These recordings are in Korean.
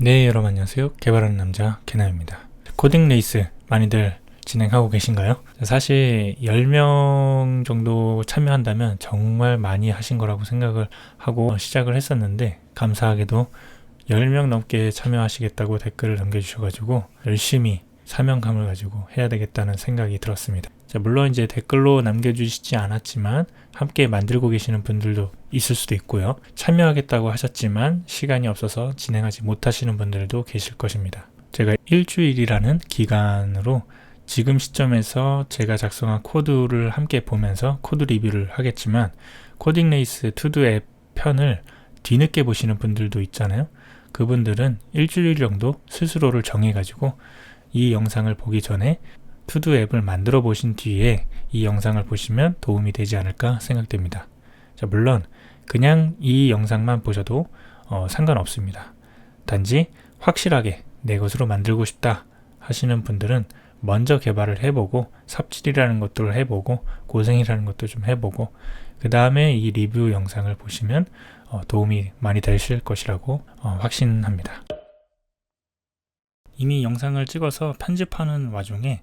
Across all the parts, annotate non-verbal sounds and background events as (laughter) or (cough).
네, 여러분 안녕하세요. 개발하는 남자 개나입니다. 코딩 레이스 많이들 진행하고 계신가요? 사실 10명 정도 참여한다면 정말 많이 하신 거라고 생각을 하고 시작을 했었는데 감사하게도 10명 넘게 참여하시겠다고 댓글을 남겨주셔가지고 열심히 사명감을 가지고 해야 되겠다는 생각이 들었습니다. 자, 물론 이제 댓글로 남겨주시지 않았지만 함께 만들고 계시는 분들도 있을 수도 있고요. 참여하겠다고 하셨지만 시간이 없어서 진행하지 못하시는 분들도 계실 것입니다. 제가 일주일이라는 기간으로 지금 시점에서 제가 작성한 코드를 함께 보면서 코드 리뷰를 하겠지만 코딩 레이스 투두 앱 편을 뒤늦게 보시는 분들도 있잖아요. 그분들은 일주일 정도 스스로를 정해가지고 이 영상을 보기 전에 투두 앱을 만들어 보신 뒤에 이 영상을 보시면 도움이 되지 않을까 생각됩니다. 자, 물론 그냥 이 영상만 보셔도 어, 상관없습니다. 단지 확실하게 내 것으로 만들고 싶다 하시는 분들은 먼저 개발을 해보고 삽질이라는 것들을 해보고 고생이라는 것도 좀 해보고 그 다음에 이 리뷰 영상을 보시면 어, 도움이 많이 되실 것이라고 어, 확신합니다. 이미 영상을 찍어서 편집하는 와중에 에,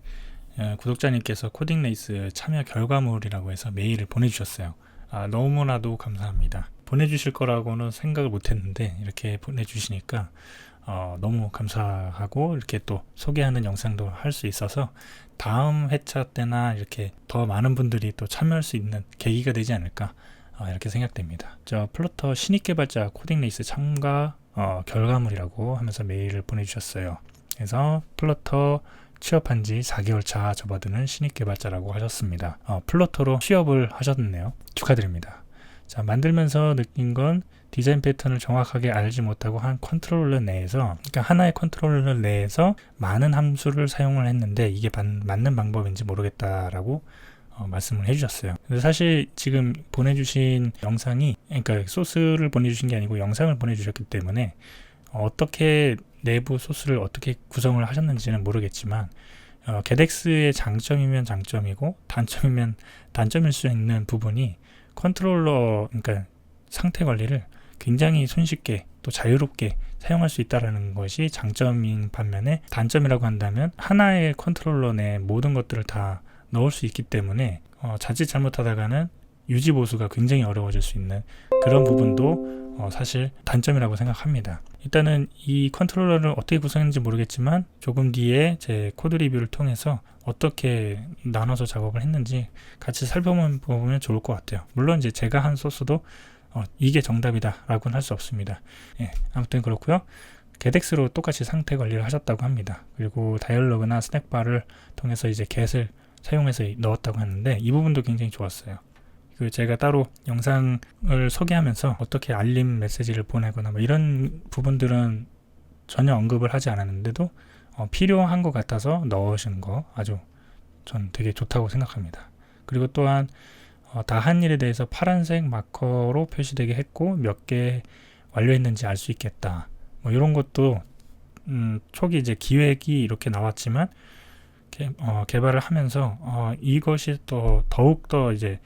구독자님께서 코딩 레이스 참여 결과물이라고 해서 메일을 보내주셨어요. 아, 너무나도 감사합니다. 보내주실 거라고는 생각을 못했는데 이렇게 보내주시니까 어, 너무 감사하고 이렇게 또 소개하는 영상도 할 수 있어서 다음 회차 때나 이렇게 더 많은 분들이 또 참여할 수 있는 계기가 되지 않을까 어, 이렇게 생각됩니다. 저 플러터 신입 개발자 코딩 레이스 참가 어, 결과물이라고 하면서 메일을 보내주셨어요. 그래서 플러터 취업한 지 4개월 차 접어드는 신입 개발자라고 하셨습니다. 어, 플러터로 취업을 하셨네요. 축하드립니다. 자, 만들면서 느낀 건 디자인 패턴을 정확하게 알지 못하고 한 컨트롤러 내에서, 그러니까 하나의 컨트롤러 내에서 많은 함수를 사용을 했는데 이게 반, 맞는 방법인지 모르겠다라고 어, 말씀을 해주셨어요. 근데 사실 지금 보내주신 영상이, 그러니까 소스를 보내주신 게 아니고 영상을 보내주셨기 때문에 어떻게 내부 소스를 어떻게 구성을 하셨는지는 모르겠지만 어, 게덱스의 장점이면 장점이고 단점이면 단점일 수 있는 부분이 컨트롤러 그러니까 상태 관리를 굉장히 손쉽게 또 자유롭게 사용할 수 있다는 것이 장점인 반면에 단점이라고 한다면 하나의 컨트롤러 내 모든 것들을 다 넣을 수 있기 때문에 어, 자칫 잘못하다가는 유지 보수가 굉장히 어려워질 수 있는 그런 부분도 어, 사실 단점이라고 생각합니다. 일단은 이 컨트롤러를 어떻게 구성했는지 모르겠지만 조금 뒤에 제 코드 리뷰를 통해서 어떻게 나눠서 작업을 했는지 같이 살펴보면 좋을 것 같아요. 물론 이제 제가 한 소스도 어, 이게 정답이다 라고는 할 수 없습니다. 예, 아무튼 그렇고요. 게덱스로 똑같이 상태 관리를 하셨다고 합니다. 그리고 다이얼로그나 스낵바를 통해서 이제 get을 사용해서 넣었다고 하는데 이 부분도 굉장히 좋았어요. 그 제가 따로 영상을 소개하면서 어떻게 알림 메시지를 보내거나 뭐 이런 부분들은 전혀 언급을 하지 않았는데도 어, 필요한 것 같아서 넣으시는 거 아주 전 되게 좋다고 생각합니다. 그리고 또한 어, 다한 일에 대해서 파란색 마커로 표시되게 했고 몇 개 완료했는지 알 수 있겠다. 뭐 이런 것도 음, 초기 이제 기획이 이렇게 나왔지만 개, 어, 개발을 하면서 어, 이것이 또 더욱 더 이제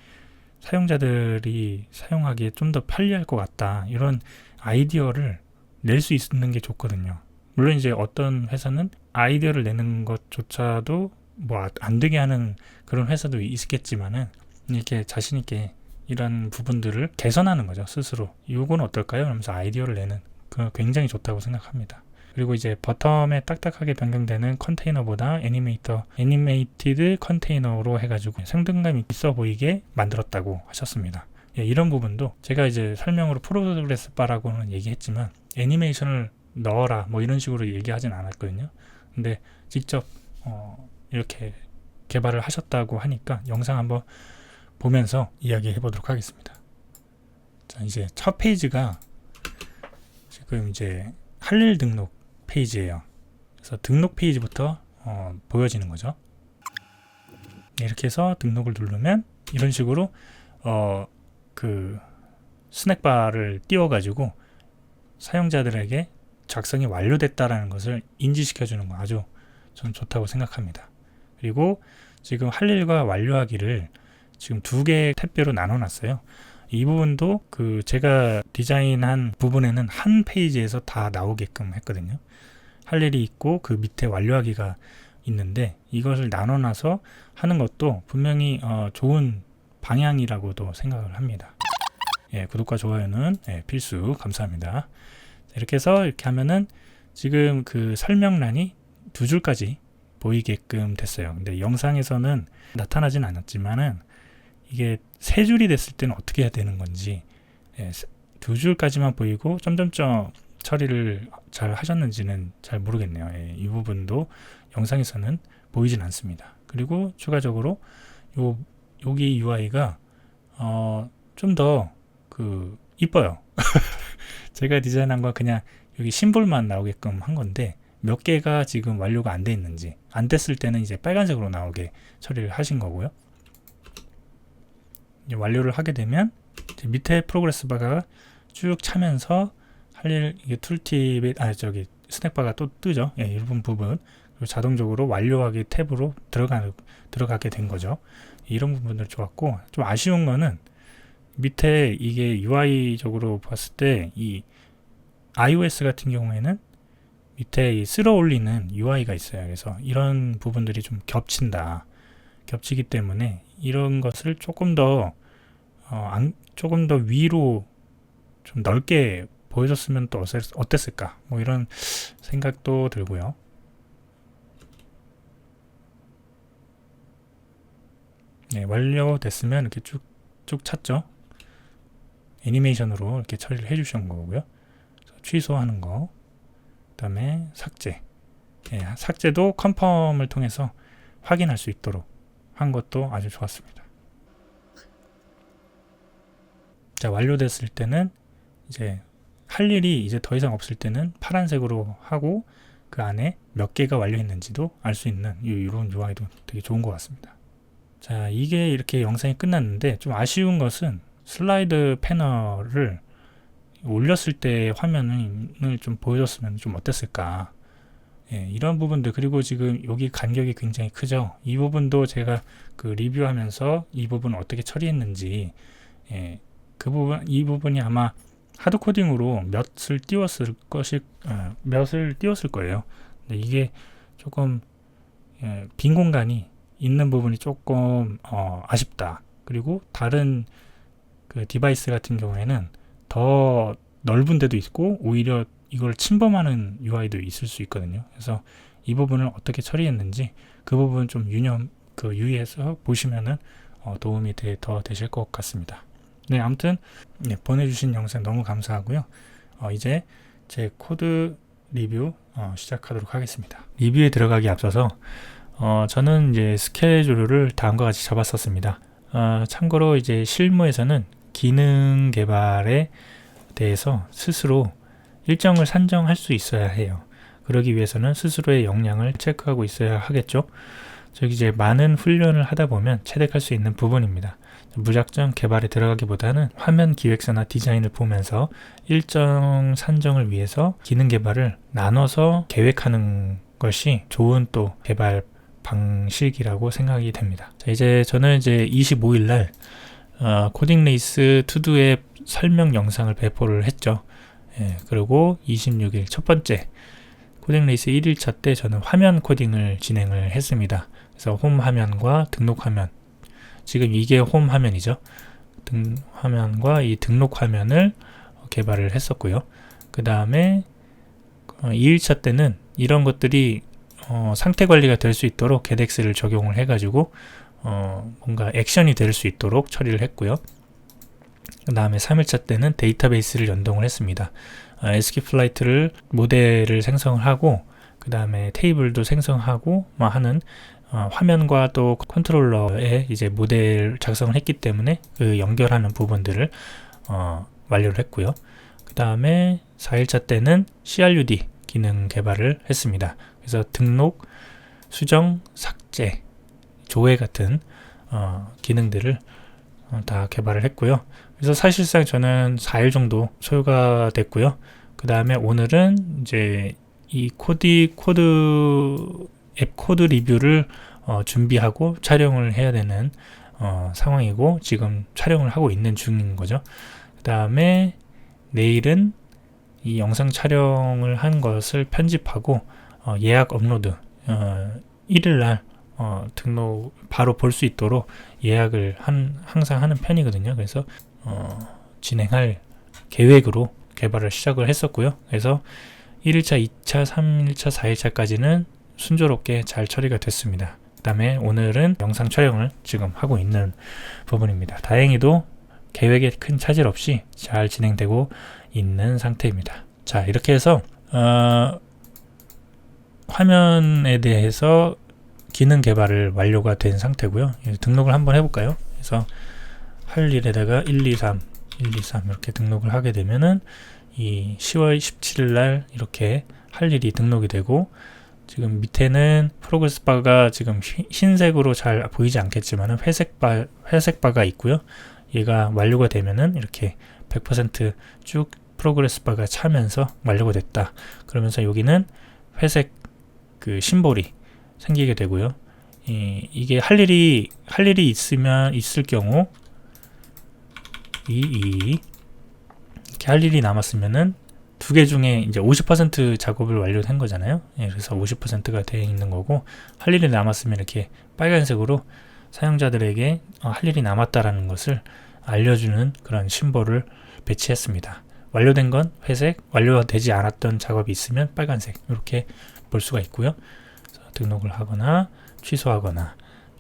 사용자들이 사용하기에 좀 더 편리할 것 같다. 이런 아이디어를 낼 수 있는 게 좋거든요. 물론 이제 어떤 회사는 아이디어를 내는 것조차도 뭐 안 되게 하는 그런 회사도 있겠지만은 이렇게 자신 있게 이런 부분들을 개선하는 거죠 스스로 이건 어떨까요? 하면서 아이디어를 내는 그 굉장히 좋다고 생각합니다. 그리고 이제 버텀에 딱딱하게 변경되는 컨테이너보다 애니메이터, 애니메이티드 컨테이너로 해가지고 생동감이 있어 보이게 만들었다고 하셨습니다. 예, 이런 부분도 제가 이제 설명으로 프로그레스 바라고는 얘기했지만 애니메이션을 넣어라 뭐 이런 식으로 얘기하진 않았거든요. 근데 직접 어, 이렇게 개발을 하셨다고 하니까 영상 한번 보면서 이야기해 보도록 하겠습니다. 자, 이제 첫 페이지가 지금 이제 할일 등록 페이지예요. 그래서 등록 페이지부터 어, 보여지는 거죠. 네, 이렇게 해서 등록을 누르면 이런 식으로 어, 그 스낵바를 띄워가지고 사용자들에게 작성이 완료됐다라는 것을 인지시켜 주는 거 아주 전 좋다고 생각합니다. 그리고 지금 할 일과 완료하기를 지금 두 개의 탭별로 나눠 놨어요. 이 부분도 그 제가 디자인한 부분에는 한 페이지에서 다 나오게끔 했거든요. 할 일이 있고 그 밑에 완료하기가 있는데 이것을 나눠놔서 하는 것도 분명히 어, 좋은 방향이라고도 생각을 합니다. 예, 구독과 좋아요는 예, 필수 감사합니다. 이렇게 해서 이렇게 하면은 지금 그 설명란이 두 줄까지 보이게끔 됐어요. 근데 영상에서는 나타나진 않았지만은 이게 세 줄이 됐을 때는 어떻게 해야 되는 건지 예, 두 줄까지만 보이고 점점점 처리를 잘 하셨는지는 잘 모르겠네요. 예, 이 부분도 영상에서는 보이진 않습니다. 그리고 추가적으로 요 여기 UI가 어, 좀 더 그 이뻐요. (laughs) 제가 디자인한 건 그냥 여기 심볼만 나오게끔 한 건데 몇 개가 지금 완료가 안 돼 있는지 안 됐을 때는 이제 빨간색으로 나오게 처리를 하신 거고요. 완료를 하게 되면 밑에 프로그레스 바가 쭉 차면서 할일 이게 툴팁에 아 저기 스낵바가 또 뜨죠. 예, 일부 부분 그리고 자동적으로 완료하기 탭으로 들어가 들어가게 된 거죠. 이런 부분들 좋았고 좀 아쉬운 거는 밑에 이게 UI적으로 봤을 때 이 iOS 같은 경우에는 밑에 이 쓸어 올리는 UI가 있어요. 그래서 이런 부분들이 좀 겹친다. 겹치기 때문에 이런 것을 조금 더 어, 안, 조금 더 위로 좀 넓게 보여줬으면 또 어땠, 을까 뭐 이런 생각도 들고요. 네, 완료됐으면 이렇게 쭉, 쭉 찾죠. 애니메이션으로 이렇게 처리를 해주신 거고요. 취소하는 거. 그 다음에 삭제. 네, 삭제도 컨펌을 통해서 확인할 수 있도록 한 것도 아주 좋았습니다. 자, 완료됐을 때는 이제 할 일이 이제 더 이상 없을 때는 파란색으로 하고 그 안에 몇 개가 완료했는지도 알 수 있는 이런 UI도 되게 좋은 것 같습니다. 자, 이게 이렇게 영상이 끝났는데 좀 아쉬운 것은 슬라이드 패널을 올렸을 때 화면을 좀 보여줬으면 좀 어땠을까. 예, 이런 부분들 그리고 지금 여기 간격이 굉장히 크죠. 이 부분도 제가 그 리뷰하면서 이 부분 어떻게 처리했는지 예, 그 부분 이 부분이 아마 하드 코딩으로 몇을 띄웠을 것이 어, 몇을 띄웠을 거예요. 근데 이게 조금 예, 빈 공간이 있는 부분이 조금 어, 아쉽다. 그리고 다른 그 디바이스 같은 경우에는 더 넓은 데도 있고 오히려 이걸 침범하는 UI도 있을 수 있거든요. 그래서 이 부분을 어떻게 처리했는지 그 부분 좀 유념 그 유의해서 보시면은 어, 도움이 되, 더 되실 것 같습니다. 네, 아무튼 네, 보내주신 영상 너무 감사하고요. 어, 이제 제 코드 리뷰 어, 시작하도록 하겠습니다. 리뷰에 들어가기 앞서서 어, 저는 이제 스케줄을 다음과 같이 잡았었습니다. 어, 참고로 이제 실무에서는 기능 개발에 대해서 스스로 일정을 산정할 수 있어야 해요. 그러기 위해서는 스스로의 역량을 체크하고 있어야 하겠죠. 저기 이제 많은 훈련을 하다 보면 체득할 수 있는 부분입니다. 무작정 개발에 들어가기보다는 화면 기획서나 디자인을 보면서 일정 산정을 위해서 기능 개발을 나눠서 계획하는 것이 좋은 또 개발 방식이라고 생각이 됩니다. 자, 이제 저는 이제 25일 날 어, 코딩 레이스 투두의 설명 영상을 배포를 했죠. 예, 그리고 26일 첫 번째 코딩 레이스 1일차 때 저는 화면 코딩을 진행을 했습니다. 그래서 홈 화면과 등록 화면 지금 이게 홈 화면이죠. 등 화면과 이 등록 화면을 개발을 했었고요. 그 다음에 2일차 어, 때는 이런 것들이 어, 상태 관리가 될 수 있도록 게덱스를 적용을 해가지고 어, 뭔가 액션이 될 수 있도록 처리를 했고요. 그 다음에 3일차 때는 데이터베이스를 연동을 했습니다. 어, SQ 플라이트를 모델을 생성을 하고 그 다음에 테이블도 생성하고 뭐 하는 어, 화면과 또 컨트롤러에 이제 모델 작성을 했기 때문에 그 연결하는 부분들을 어, 완료를 했고요. 그 다음에 4일차 때는 CRUD 기능 개발을 했습니다. 그래서 등록, 수정, 삭제, 조회 같은 어, 기능들을 어, 다 개발을 했고요. 그래서 사실상 저는 4일 정도 소요가 됐고요. 그 다음에 오늘은 이제 이 코디 코드 앱 코드 리뷰를 어, 준비하고 촬영을 해야 되는 어, 상황이고 지금 촬영을 하고 있는 중인 거죠. 그 다음에 내일은 이 영상 촬영을 한 것을 편집하고 어, 예약 업로드 어, 1일 날 어, 등록 바로 볼 수 있도록 예약을 한, 항상 하는 편이거든요. 그래서 어, 진행할 계획으로 개발을 시작을 했었고요. 그래서 1일차, 2차, 3일차, 4일차까지는 순조롭게 잘 처리가 됐습니다. 그 다음에 오늘은 영상 촬영을 지금 하고 있는 부분입니다. 다행히도 계획에 큰 차질 없이 잘 진행되고 있는 상태입니다. 자, 이렇게 해서 어, 화면에 대해서 기능 개발을 완료가 된 상태고요. 이제 등록을 한번 해볼까요? 그래서 할 일에다가 1, 2, 3, 1, 2, 3 이렇게 등록을 하게 되면은 이 10월 17일 날 이렇게 할 일이 등록이 되고 지금 밑에는 프로그레스 바가 지금 흰- 흰색으로 잘 보이지 않겠지만 회색 바 회색 바가 있고요. 얘가 완료가 되면은 이렇게 100%쭉 프로그레스 바가 차면서 완료가 됐다. 그러면서 여기는 회색 그 심볼이 생기게 되고요. 이, 이게 할 일이 할 일이 있으면 있을 경우 이, 이 이렇게 할 일이 남았으면은 두 개 중에 이제 50% 작업을 완료한 거잖아요. 예, 그래서 50%가 되어 있는 거고 할 일이 남았으면 이렇게 빨간색으로 사용자들에게 어, 할 일이 남았다라는 것을 알려주는 그런 심볼을 배치했습니다. 완료된 건 회색, 완료되지 않았던 작업이 있으면 빨간색 이렇게 볼 수가 있고요. 등록을 하거나 취소하거나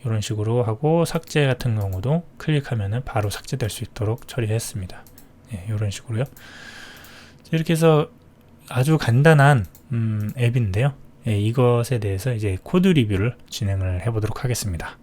이런 식으로 하고 삭제 같은 경우도 클릭하면은 바로 삭제될 수 있도록 처리했습니다. 네, 이런 식으로요. 이렇게 해서 아주 간단한 음, 앱인데요. 예, 이것에 대해서 이제 코드 리뷰를 진행을 해보도록 하겠습니다.